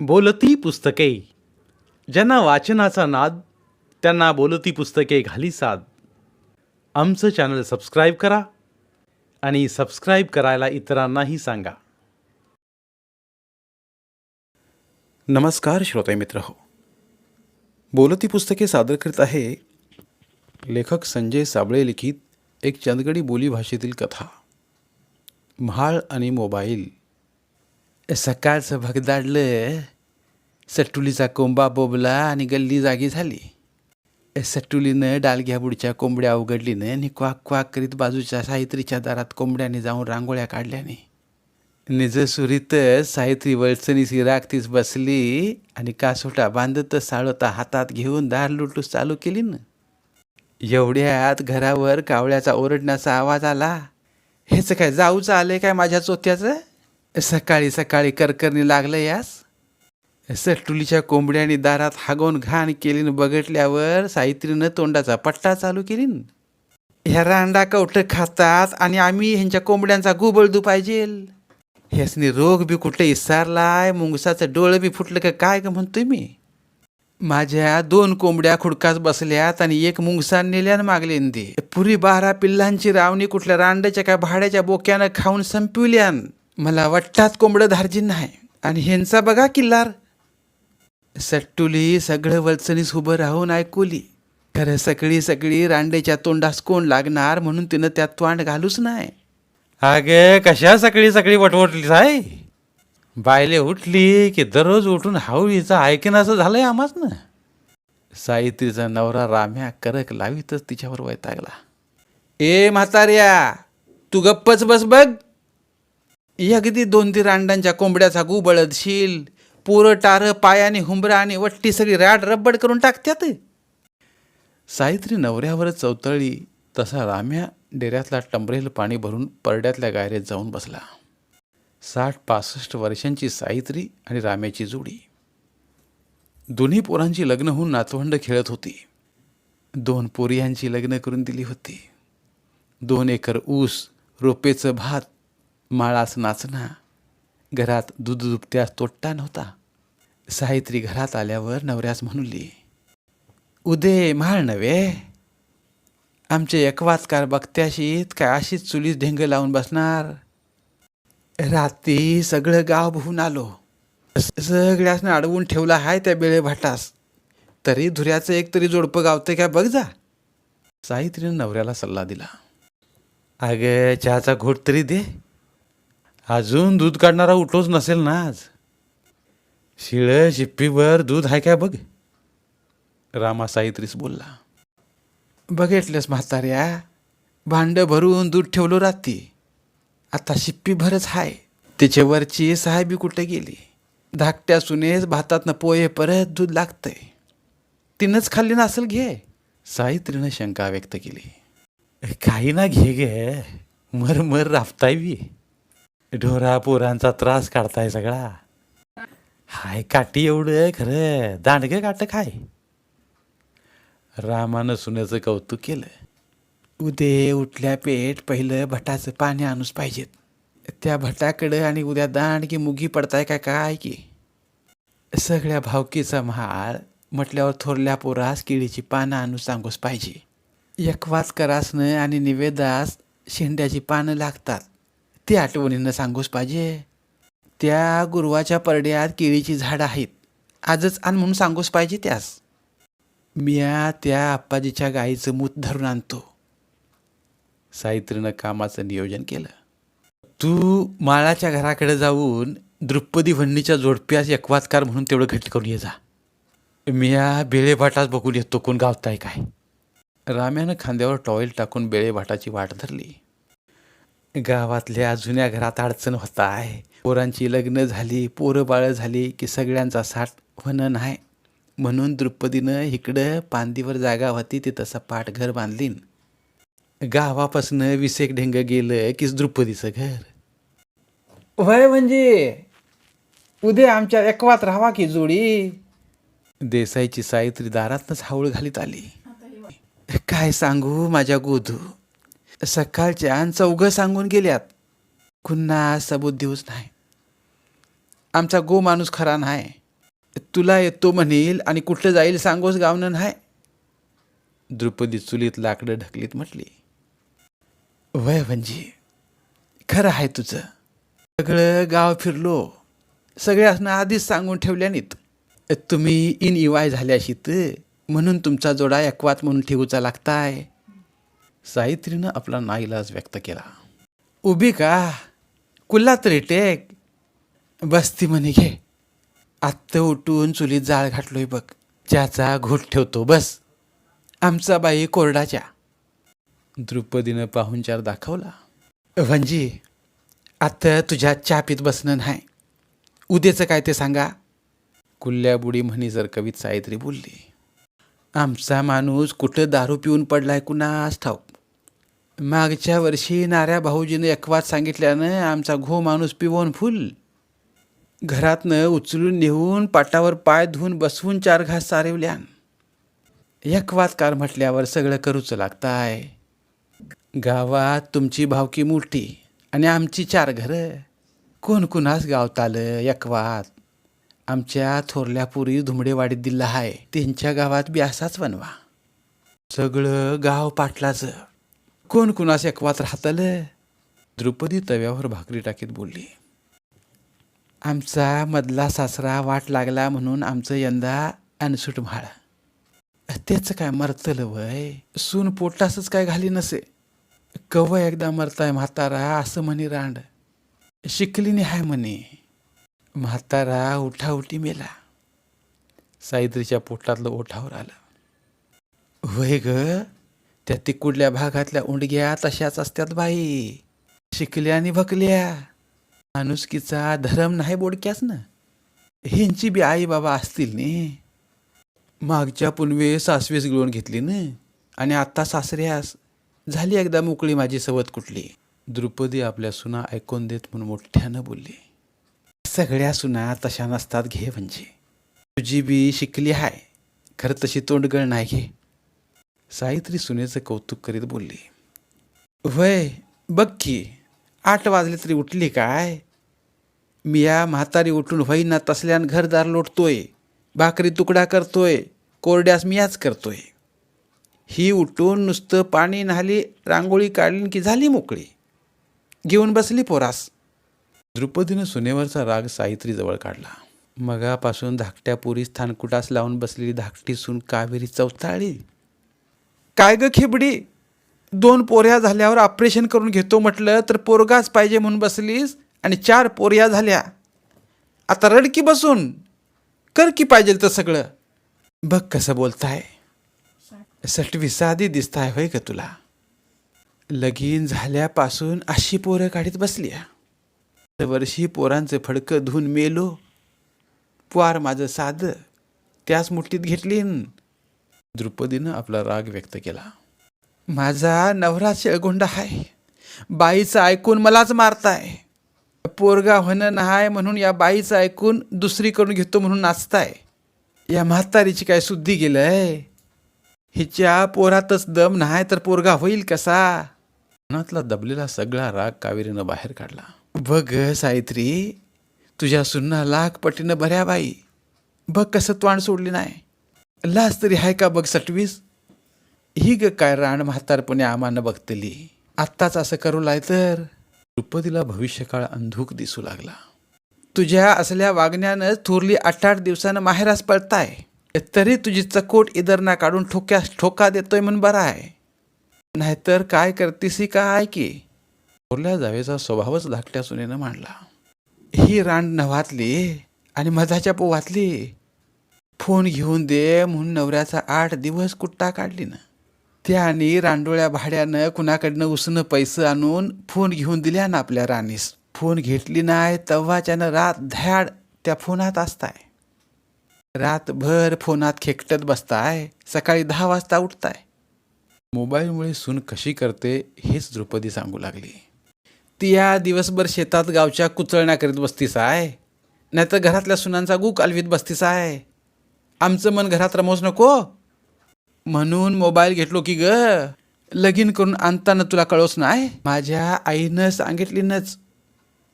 बोलती पुस्तके. ज्यांना वाचनाचा नाद त्यांना बोलती पुस्तके घाली साद. आमचं चॅनल सबस्क्राईब करा आणि सबस्क्राईब करायला इतरांनाही सांगा. नमस्कार श्रोते मित्र हो. बोलती पुस्तके सादर करीत आहे लेखक संजय साबळे लिखित एक चंदगडी बोलीभाषेतील कथा. म्हाळ आणि मोबाईल. सकाळचं भगदाडलं सट्टुलीचा कोंबा बोबला आणि गल्ली जागी झाली. सट्टुलीनं डालघ्या बुडच्या कोंबड्या उघडलीनं आणि क्वाक क्वाक करीत बाजूच्या साहित्रीच्या दारात कोंबड्याने जाऊन रांगोळ्या काढल्याने. निज सुरीत साहित्री वळसणीसी राखतीच बसली आणि कासोटा बांधत साळोता हातात घेऊन दार लुटूस चालू केली ना एवढ्यात घरावर कावळ्याचा ओरडण्याचा आवाज आला. हेच काय जाऊचं आलं काय माझ्या चोत्याचं सकाळी सकाळी करकरणी लागलं यास? सटुलीच्या कोंबड्याने दारात हागवून घाण केलीन बघटल्यावर साहित्रीनं तोंडाचा पट्टा चालू केलीन. ह्या रांडा कवट खातात आणि आम्ही ह्यांच्या कोंबड्यांचा गुबळदू पाहिजे ह्यासनी रोग बी कुठे इसारलाय मुंगसाचं डोळं बी फुटलं का काय का म्हणतोय मी? माझ्या दोन कोंबड्या खुडकास बसल्यात आणि एक मुंगसान नेल्यान मागलेन दे पुरी बारा पिल्लांची रावणी कुठल्या रांड्याच्या काय भाड्याच्या बोक्यानं खाऊन संपविल्यान. मला वाटतात कोंबडं धारजीन नाही आणि ह्यांचा बघा किल्लार. सट्टुली सगळं वलचणीस उभं राहून ऐकूली. खरं सगळी सगळी रांडेच्या तोंडास कोण लागणार म्हणून तिनं त्यात तोंड घालूच नाही. अगे कशा सगळी सगळी वटवटली साय बायले उठली की दररोज उठून हावळीचं ऐकन असं झालंय आम्हाच ना सावित्रीचा नवरा राम्या करक लावीतच तिच्यावर वैतागला. ए म्हाताऱ्या तू गप्पच बस बघ. अगदी दोन तीन रांडांच्या कोंबड्याचा गुबळदशील पोरं टारं पायाने हुंबरा आणि वट्टी सगळी राड रब्बड करून टाकत्यात. सावित्री नवऱ्यावरच चौतळली तसा राम्या डेऱ्यातला टंबरेल पाणी भरून परड्यातल्या गायरेत जाऊन बसला. साठ पासष्ट वर्षांची सावित्री आणि राम्याची जोडी. दोन्ही पोरांची लग्न होऊन नातवंड खेळत होती. दोन पोरियांची लग्न करून दिली होती. दोन एकर ऊस रोपेचं भात माळास नाचना घरात दूध दुपत्यास तोट्टा नव्हता. साहित्री घरात आल्यावर नवऱ्यास म्हणली उदे माळ नव्हे. आमचे एकवाचकार बघत्याशीत काय अशीच चुलीत ढेंग लावून बसणार? रात्री सगळं गाव बहून आलो. सगळ्यासनं अडवून ठेवला हाय त्या बेळे भाटास. तरी धुऱ्याचं एक तरी जोडपं गावतं काय बघ जा. साहित्रीनं नवऱ्याला सल्ला दिला अगं चहाचा घोट तरी दे. अजून दूध काढणारा उठलोच नसेल ना आज? शिळं शिप्पीवर दूध आहे काय बघ. रामा साहित्रीस बोलला. बघितलंस म्हाताऱ्या भांड भरून दूध ठेवलो रात्री. आता शिप्पीभरच हाय. तिच्यावरची साहेबी कुठे गेली? धाकट्या सुनेस भातातनं पोहे परत दूध लागतंय. तिनंच खाल्ली नसेल घे. साहित्रीनं शंका व्यक्त केली. काही ना घे गे. मर मर राबताय बी ढोरा पोरांचा त्रास काढताय सगळा. हाय काठी एवढं खरं. दांडगं काट खाय रामानं सुन्याचं कौतुक केलं. उदे उठल्या पेट पहिलं भटाचं पाणी आणूच पाहिजेत. त्या भटाकडं आणि उद्या दांड की मुगी पडताय का काय की? सगळ्या भावकीचा महाळ म्हटल्यावर थोरल्या पोरास केळीची पानं आणू सांगूच पाहिजे. एकवाच करासनं आणि निवेदास शेंड्याची पानं लागतात. ते आठवणीनं सांगूच पाहिजे? त्या गुरुवाच्या परड्यात केळीची झाडं आहेत. आजच आण म्हणून सांगूच पाहिजे त्यास. मिया त्या आप्पाजीच्या गाईचं मूत धरून आणतो. सावित्रीनं कामाचं नियोजन केलं. तू माळाच्या घराकडे जाऊन द्रुपदी भंडीच्या जोडप्यास एकवाचकार म्हणून तेवढं घट करून ये जा. मिया बेळेभाटाच बघून येतो कोण गावताय काय. राम्यानं खांद्यावर टॉईल टाकून बेळेभाटाची वाट धरली. गावातल्या जुन्या घरात अडचण होत आहे. पोरांची लग्न झाली पोरं बाळं झाली की सगळ्यांचा साठ होणं नाही. म्हणून द्रुपदीनं इकडं पांदीवर जागा होती तिथं सपाट घर बांधलीन. गावापासनं विसेक ढेंग गेलं की द्रुपदीचं घर. वय म्हणजे उद्या आमच्या एकवात राहावा की जोडी? देसाईची सावित्री दारातनच हावळ घालीत आली. काय सांगू माझ्या गोधू? सकाळच्या चौघं सांगून गेल्यात कुन्हा सबूत देऊच नाही. आमचा गो माणूस खरा नाही. तुला येतो म्हणेल आणि कुठं जाईल सांगोस गावनं नाही. द्रुपदी चुलीत लाकडं ढकलीत म्हटली वय म्हणजे खरं आहे तुझं. सगळं गाव फिरलो. सगळ्यांना आधीच सांगून ठेवल्यानीत. तुम्ही इन इवाय झाल्याशीत म्हणून तुमचा जोडा एकवात म्हणून ठेवूचा लागताय. सावित्रीनं आपला नाईलाज व्यक्त केला. उभी का? कुल्ला तरी टेक. बसती म्हणे घे. आत्ता उठून चुलीत जाळ घातलोय बघ. ज्याचा घोट ठेवतो बस. आमचा बाई कोरडाच्या. द्रुपदीनं पाहुणचार दाखवला. म्हणजे आत्ता तुझ्या चापीत बसणं नाही. उद्याचं काय ते सांगा. कुल्ल्या बुडी म्हणी जर कवीत सावित्री बोलली. आमचा माणूस कुठं दारू पिऊन पडलाय कुणास ठाऊक. मागच्या वर्षी नाऱ्या भाऊजीनं एकवात सांगितल्यानं आमचा घो माणूस पिवून फुल. घरातनं उचलून नेऊन पाटावर पाय धुवून बसवून चार घास चारवल्यान. एकवात कार म्हटल्यावर सगळं करूच लागताय. गावात तुमची भावकी मोठी आणि आमची चार घरं. कोण कुणास गावत आलं एकवात आमच्या थोरल्या पुरी धुमडेवाडीत दिला आहे त्यांच्या गावात बी असाच बनवा सगळं गाव पाटलाचं. कोण कुणास एकवात राहतलं? द्रुपदी तव्यावर भाकरी टाकीत बोलली आमचा मधला सासरा वाट लागला म्हणून आमचं यंदा अनसूट म्हाळ. त्याचं काय मरतलं वय? सून पोटासच काय घाली नसे. कव एकदा मरताय म्हातारा असं म्हणे रांड. नाही हाय म्हणे. म्हातारा उठाउठी मेला. सावित्रीच्या पोटातलं ओठावर आलं. वय ग? त्या तिकुडल्या भागातल्या उंडग्या तशाच असतात बाई. शिकल्या आणि भकल्या. माणुसकीचा धरम नाही बोडक्याच ना ह्यांची बी आई बाबा असतील ने. मागच्या पुनवे सासवीस गिळून घेतली न. आणि आत्ता सासऱ्यास. झाली एकदा मोकळी माझी सवत कुठली. द्रुपदी आपल्या सुना ऐकून देत म्हणून मोठ्यानं बोलली. सगळ्या सुना तशा नसतात घे म्हणजे. तुझी बी शिकली हाय. खरं तशी तोंडगळ नाही घे. सावित्री सुनेचं कौतुक करीत बोलली वय बघ की आठ वाजले तरी उठली काय? मी या म्हातारी उठून होईना तसल्यान घरदार लोटतोय भाकरी तुकडा करतोय कोरड्यास मी याच करतोय. ही उठून नुसतं पाणी न्हाली रांगोळी काढली की झाली मोकळी? घेऊन बसली पोरास. द्रुपदीनं सुनेवरचा राग सावित्रीजवळ काढला. मगापासून धाकट्या पुरी स्थानकुटास लावून बसलेली धाकटी सून कावेरी चौथाळी काय ग खेबडी? दोन पोऱ्या झाल्यावर ऑपरेशन करून घेतो म्हटलं तर पोरगाच पाहिजे म्हणून बसलीस आणि चार पोऱ्या झाल्या. आता रडकी बसून. कर की पाहिजे तर सगळं. बघ कसं बोलताय. सटवी साधी दिसताय होय का तुला. लगीन झाल्यापासून अशी पोरं काढीत बसली वर्षी पोरांचं फडकं धुवून मेलो. पुआर माझं साधं. त्याच मुठीत घेतली द्रुपदीनं आपला राग व्यक्त केला. माझा नवरा शेळगोंडा आहे बाईचं ऐकून मलाच मारताय. पोरगा होणं नाही म्हणून या बाईचं ऐकून दुसरीकडून घेतो म्हणून नाचताय. या म्हातारीची काय शुद्धी गेलंय? हिच्या पोरातच दम नाही तर पोरगा होईल कसा? मनातला दबलेला सगळा राग कावेरीनं बाहेर काढला. बघ सावित्री तुझ्या सुन्ना लाख पटीनं भऱ्या बाई. बघ कसं तोंड सोडली नाही. लाज तरी हाय का बघ सटवीस? ही ग काय राण म्हातारपणे आम्हानं बघतली. आत्ताच असं करू लाय तर द्रुपदीला भविष्यकाळ अंधूक दिसू लागला. तुझ्या असल्या वागण्यानं थोरली आठ आठ दिवसानं माहेरास पळताय. तरी तुझी चकोट इदरना काढून ठोक्यास ठोका देतोय म्हणून बरा आहे. नाहीतर काय करतीस ही काय की? थोरल्या जावेचा स्वभावच धाकट्या सुनेनं मांडला. ही रांड नवातली आणि मधाच्या पोवातली. फोन घेऊन दे म्हणून नवऱ्याचा आठ दिवस कुट्टा काढली ना. त्याने रांडोळ्या भाड्यानं कुणाकडनं उसनं पैसे आणून फोन घेऊन दिल्या ना आपल्या राणीस. फोन घेतली नाही तव्हाच्यानं रात धॅड त्या फोनात असताय. रातभर फोनात खेकटत बसताय सकाळी दहा वाजता उठताय. मोबाईलमुळे सून कशी करते हेच द्रुपदी सांगू लागली. ती या दिवसभर शेतात गावच्या कुचळण्या करीत बसतीस आहे नाहीतर घरातल्या सुनांचा गुक कालवीत बसतीस आहे आमचं मन घरात रमवच नको. म्हणून मोबाईल घेतलो की ग. लगीन करून आणताना तुला कळवच नाही? माझ्या आईनं सांगितलीनच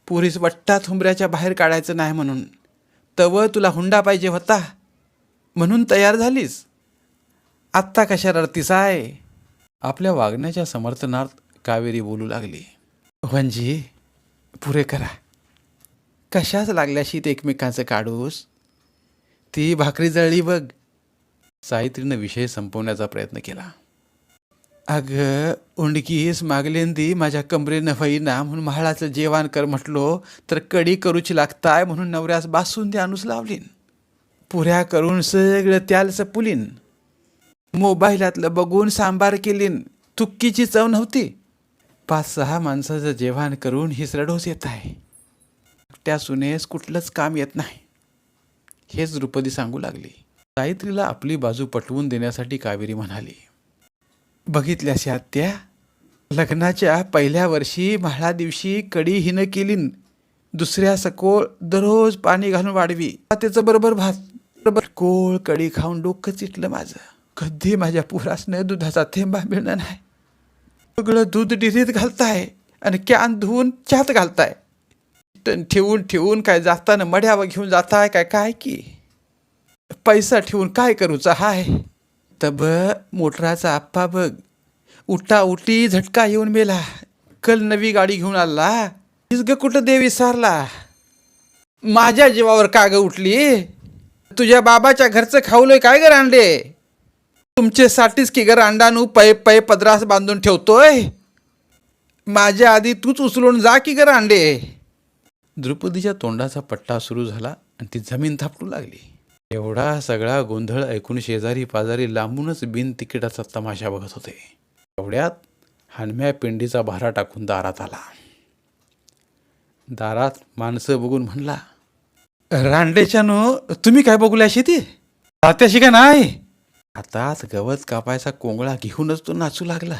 पुरीस वट्टा थुंबऱ्याच्या बाहेर काढायचं नाही म्हणून. तव तुला हुंडा पाहिजे होता. म्हणून तयार झालीस. आत्ता कशा रडतीस आहे? आपल्या वागण्याच्या समर्थनार्थ कावेरी बोलू लागली. वंजी पुरे करा. कशाच लागल्याशी ते एकमेकांचं काढूस? ती भाकरी जळली बघ. सावित्रीनं विषय संपवण्याचा प्रयत्न केला. अगं उंडकीस मागलेंदी माझ्या कमरेनं होईना म्हणून महाळाचं जेवण कर म्हटलो तर कडी करूची लागताय म्हणून नवऱ्यास बासून आणूच लावलीन. पुऱ्या करून सगळं त्याल सपुलीन मोबाईलातलं बघून सांबार केलीन. तुक्कीची चव नव्हती. पाच सहा माणसाचं जेवण करून हिसरडोस येत आहे. त्या सुनेस कुठलंच काम येत नाही. हेच द्रुपदी सांगू लागली. सावित्रीला आपली बाजू पटवून देण्यासाठी कावेरी म्हणाली बघितल्यास आत्या लग्नाच्या पहिल्या वर्षी म्हाळा दिवशी कडी हिनं केलीन दुसऱ्या सकोळ दररोज पाणी घालून वाढवी. त्याचं बरोबर भात बरोबर कोळ कडी खाऊन डोकं चिटलं माझं. कधी माझ्या पुरासनं दुधाचा थेंबा मिळणार नाही. सगळं दूध डिरीत घालताय आणि कॅन धुवून चहात घालताय. ठेवून ठेवून काय जाताना मढ्यावर घेऊन जाताय काय? काय की? पैसा ठेवून काय करूचा हाय. तब मोटराचा आप्पा बघ. उठा उठी झटका येऊन मेला. कल नवी गाडी घेऊन आला. हीच ग कुठं दे विसारला माझ्या जीवावर का ग उठली? तुझ्या बाबाच्या घरचं खाऊलोय काय गर अंडे तुमच्यासाठीच की गर अंडानू पै पै पदरास बांधून ठेवतोय? माझ्या आधी तूच उचलून जा की गर अंडे द्रुपदीच्या तोंडाचा पट्टा सुरू झाला आणि ती जमीन थापटू लागली. एवढा सगळा गोंधळ ऐकून शेजारी पाजारी लांबूनच बिन तिकिटाचा तमाशा बघत होते. एवढ्यात हनम्या पिंडीचा भारा टाकून दारात आला. दारात माणसं बघून म्हणला रांडेच्यानो तुम्ही काय बघूल्याशी ती त्याशी का नाही? आताच गवत कापायचा कोंगळा घेऊनच तो नाचू लागला.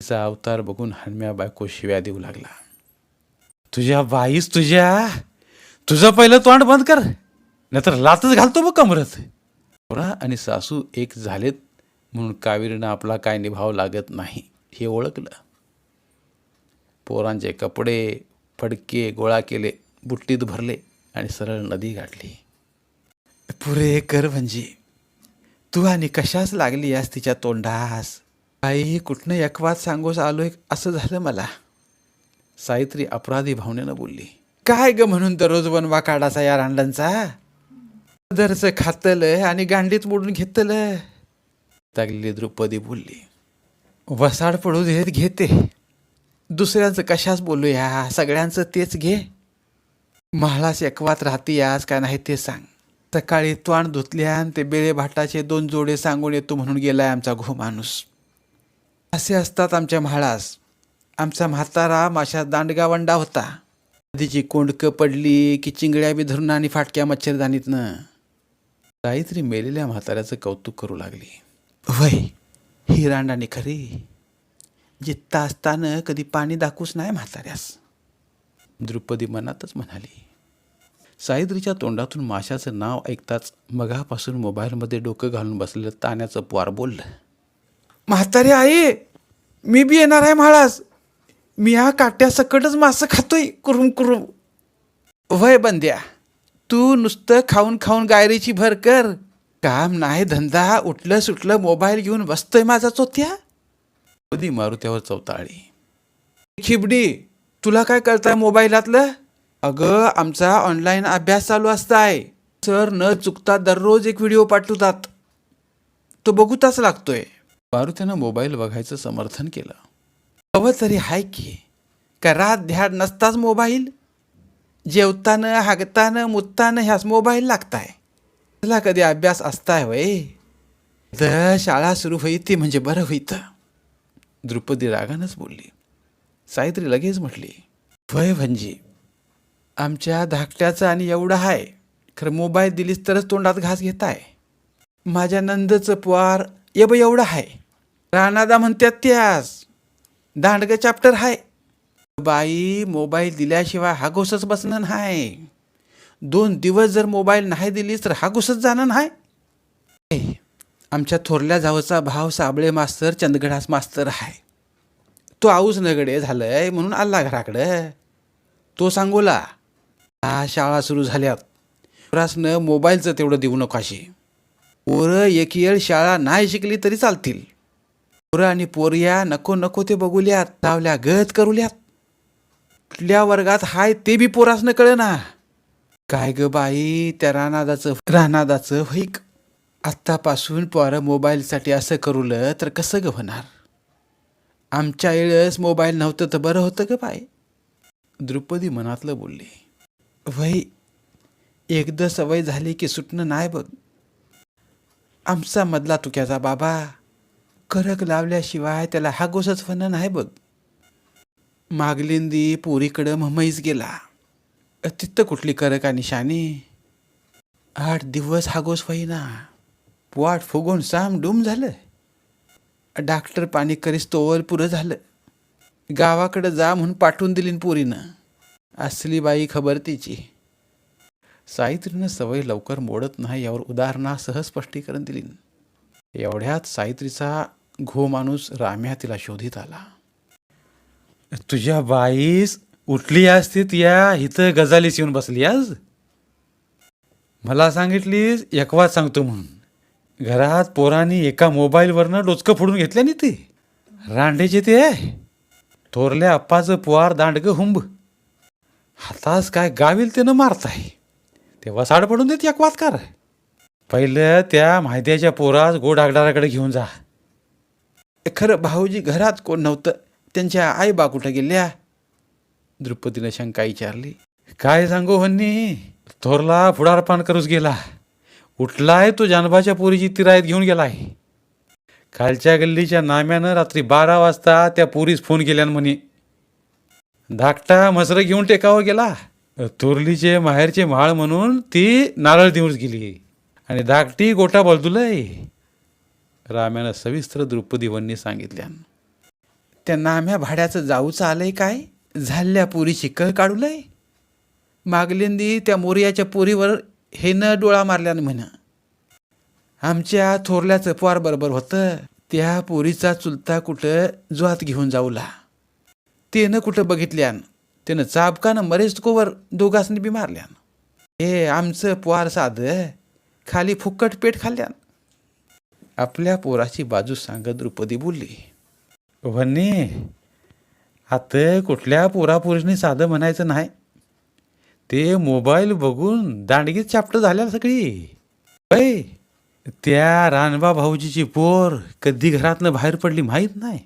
तिचा अवतार बघून हनम्या बायको शिव्या देऊ लागला. तुझ्या बाईस तुझ्या तुझं पहिलं तोंड बंद कर नाहीतर लातच घालतो बघ कमरत पोरा आणि सासू एक झालेत म्हणून कावेरीनं आपला काय निभाव लागत नाही हे ओळखलं. पोरांचे कपडे फडके गोळा केले बुट्टीत भरले आणि सरळ नदी गाठली. पुरे कर म्हणजे तू आणि कशाच लागली यास तिच्या तोंडास? आई कुठनं एकवाद सांगोस आलोय असं झालं मला. सावित्री अपराधी भावनेनं बोलली. काय ग म्हणून दररोज बनवा काढाचा या रांडांचा दरचं खातलं आणि गांडीत मोडून घेतलं. लागलेली द्रुपदी बोलली वसाड पडू देत घेते. दुसऱ्यांचं कशाच बोलूया? सगळ्यांचं तेच घे. महालास एकवात राहते आज का नाही ते सांग. सकाळी त्वाण धुतल्यान ते बेळे भाटाचे दोन जोडे सांगून येतो म्हणून गेलाय आमचा घो माणूस असे असतात आमच्या म्हाळास. आमचा म्हातारा माशा दांडगावंडा होता. नदीची कोंडकं पडली की चिंगड्या बी धरून आणि फाटक्या मच्छरदानीतनं काहीतरी मेलेल्या म्हाताऱ्याचं कौतुक करू लागली. वय ही रांडाणी खरी. जित्ता असताना कधी पाणी दाखवूच नाही म्हाताऱ्यास. द्रुपदी मनातच म्हणाली. सायद्रीच्या तोंडातून माशाचं नाव ऐकताच मगापासून मोबाईलमध्ये डोकं घालून बसलेलं ताण्याचं पोर बोललं म्हातारी आई मी बी येणार आहे म्हाळास. मी ह्या काट्यासकटच मासं खातोय कुरुम कुरुम. वय बंद्या तू नुसतं खाऊन खाऊन गायरीची भर कर. काम नाही धंदा उठलं सुटलं मोबाईल घेऊन बसतोय माझा चोत्या कधी मारुत्यावर चौताळी. खिबडी तुला काय करताय मोबाईलातलं? अगं आमचा ऑनलाईन अभ्यास चालू असताय. सर न चुकता दररोज एक व्हिडिओ पाठवतात. तो बघूताच लागतोय. मारुत्यानं मोबाईल बघायचं समर्थन केलं. हवं तरी हाय की? का रात ध्याड नसताच मोबाईल? जेवताना हागताना मुतताना ह्याच मोबाईल लागताय. तुला कधी अभ्यास असताय वय? तर शाळा सुरू होई ती म्हणजे बरं होईतं. द्रुपदी रागानंच बोलली. सावित्री लगेच म्हटली वय म्हणजे आमच्या धाकट्याचं आणि एवढं आहे खरं मोबाईल दिलीस तरच तोंडात घास घेताय. माझ्या नंदचं पोवार ये ब एवढं आहे राणादा म्हणतात त्यास. दांडगं चॅप्टर आहे बाई मोबाईल दिल्याशिवाय हा घुसच बसणं नाही. दोन दिवस जर मोबाईल नाही दिलीस तर हागोसच जाणं नाही. हाय आमच्या थोरल्या जावचा भाव साबळे मास्तर चंदगडास मास्तर आहे तो आऊस नगडे झालंय म्हणून आला घराकडं. तो सांगोला हा शाळा सुरू झाल्यात. पोरासनं मोबाईलचं तेवढं देऊ नकाशे. पोरं एक येळ शाळा नाही शिकली तरी चालतील. पोरं आणि पोरिया नको नको ते बघूल्यात. तावल्या गत करूल्यात. कुठल्या वर्गात हाय ते बी पोरासनं कळ ना काय ग बाई त्या रानादाचं रानादाचं होईक आत्तापासून पोरं मोबाईलसाठी असं करूलं तर कसं ग होणार? आमच्या वेळेस मोबाईल नव्हतं तर बरं होतं ग बाई. द्रुपदी मनातलं बोलली. वही एकदा सवय झाली की सुटणं नाही बघ. आमचा मधला तुक्याचा बाबा. करक लावल्याशिवाय त्याला हा गोसच फन नाही बघ. मागलिंदी पोरीकडं ममईच गेला. तिथं कुठली करक आणि शानी? आठ दिवस हागोस होईना पोट फुगून साम डूम झालं. डॉक्टर पाणी करीस तोवर पुरं झालं. गावाकडं जा म्हणून पाठवून दिलीन पोरीनं. असली बाई खबर तिची. सावित्रीनं सवय लवकर मोडत नाही यावर उदाहरणासह स्पष्टीकरण दिलीन. एवढ्यात सावित्रीचा घो माणूस राम्या तिला शोधित आला. तुझ्या बाईस उठली असतीत या इथं गजालीस येऊन बसली आज मला सांगितलीस एकवाद सांगतो म्हणून. घरात पोरांनी एका मोबाईलवरनं डोचकं फोडून घेतल्या नि ते. रांडेचे ते. आहे थोरल्या अप्पाचं पुवार दांडगं हुंब. हातास काय गावील ते न मारताय. तेव्हा साड पडून देत एकवात कर पहिलं त्या माहित्याच्या पोरास गोडागडाराकडे घेऊन जा. खरं भाऊजी घरात कोण नव्हतं त्यांच्या आई बा कुठं गेल्या? द्रुपदीनं शंका विचारली. काय सांगू हन्नी थोरला फुडारपान करूच गेला. उठलाय तो जानबाच्या पोरीची तिरायत घेऊन गेलाय. खालच्या गल्लीच्या नाम्यानं रात्री बारा वाजता त्या पोरीस फोन केल्यान म्हणे धाकटा मसरं घेऊन टेकावं गेला. थोरलीचे माहेरचे म्हाळ म्हणून ती नारळ देऊन गेली. आणि धाकटी गोटा बलदुलय. राम्यानं सविस्तर द्रुपदीवांनी सांगितल्यान त्या नाम्या भाड्याचं जाऊचं आलंय काय? झाल्या पोरीची कळ काढूलय? मागलेंदी त्या मोर्याच्या पोरीवर हे न डोळा मारल्यानं म्हण आमच्या थोरल्याचं पोर बरोबर होतं. त्या पोरीचा चुलता कुठं जुआत घेऊन जाऊला. त्यानं कुठं बघितल्यान त्यानं चाबकानं मरेच कोवर बी मारल्यान. हे आमचं पोहार साधं. खाली फुक्कट पेट खाल्ल्यान. आपल्या पोराची बाजू सांगत द्रुपदी बोलली वन्नी आता कुठल्या पोरापोरीने साधं म्हणायचं नाही. ते मोबाईल बघून दांडगीत चापटं झाल्या सगळी. अय त्या रानबा भाऊजीची पोर कधी घरातनं बाहेर पडली माहीत नाही.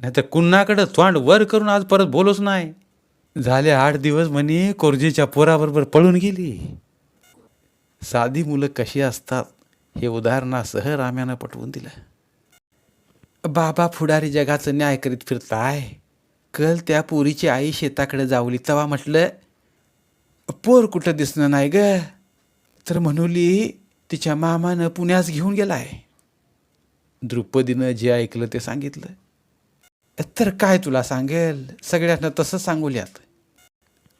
नाहीतर कुणाकडं तोंड वर करून आज परत बोलोच नाही. झाले आठ दिवस म्हणे कोरजेच्या पोराबरोबर पळून गेली. साधी मुलं कशी असतात? हे उदाहरणासह राम्यानं पटवून दिलं. बाबा फुडारी जगाचं न्याय करीत फिरताय. कल त्या पोरीची आई शेताकडे जावली तवा म्हटलं पोर कुठं दिसणं नाही ग. तर म्हणूली तिच्या मामानं पुण्यास घेऊन गेलाय. द्रुपदीनं जे ऐकलं ते सांगितलं. तर काय तुला सांगेल? सगळ्यांना तसं सांगूल्यात.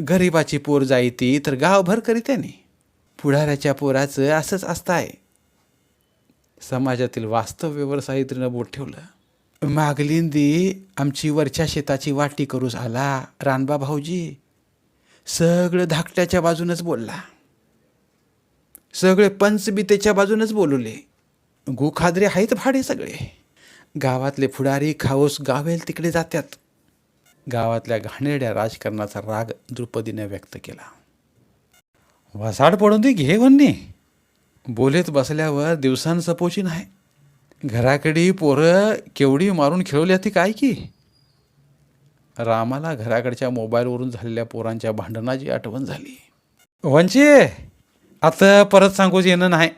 गरिबाची पोर जाई ती तर गावभर करीत्याने पुढाऱ्याच्या पोराचं असंच असताय. समाजातील वास्तव्यवर सावित्रीनं बोट ठेवलं. मागलिंदी आमची वरच्या शेताची वाटी करूस आला रानबा भाऊजी. सगळं धाकट्याच्या बाजूनच बोलला. सगळे पंचबितेच्या बाजूनच बोलवले. गुखादरे आहेत भाडे सगळे. गावातले फुडारी खाऊस गावेल तिकडे जात्यात. गावातल्या घाणेरड्या राजकारणाचा राग द्रुपदीने व्यक्त केला. वसाड पडून दे घे वन्नी. बोलेत बसल्यावर दिवसांसपोची नाही. घराकडे पोरं केवढी मारून खेळवली ती काय की? रामाला घराकडच्या मोबाईलवरून झालेल्या पोरांच्या भांडणाची आठवण झाली. वंचे आता परत सांगूच येणं नाही.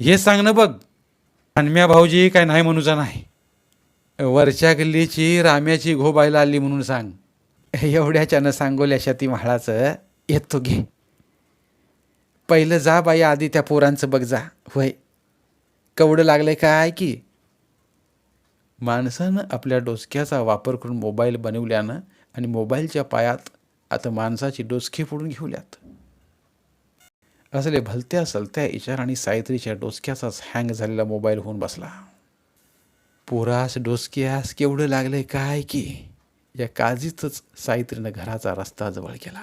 हे सांगणं बघ. हनम्या भाऊजी काय नाही म्हणूचा नाही. वरच्या गल्लीची राम्याची घोबायला आली म्हणून सांग. एवढ्याच्यानं सांगोल्याशा ती म्हाळाचं. येतो घे. पहिलं जा बाई आधी त्या पोरांचं बघ जा. होय. कवडं लागलंय काय की? माणसानं आपल्या डोसक्याचा वापर करून मोबाईल बनवल्यानं आणि मोबाईलच्या पायात आता माणसाची डोसकी फोडून घेऊल्यात. असले भलत्या सलत्या इचार आणि सायत्रीच्या डोसक्याचाच हँग झालेला मोबाईल होऊन बसला. पोरास डोसक्यास केवढं लागलंय काय की? या काळजीतच सायत्रीनं घराचा रस्ता जवळ केला.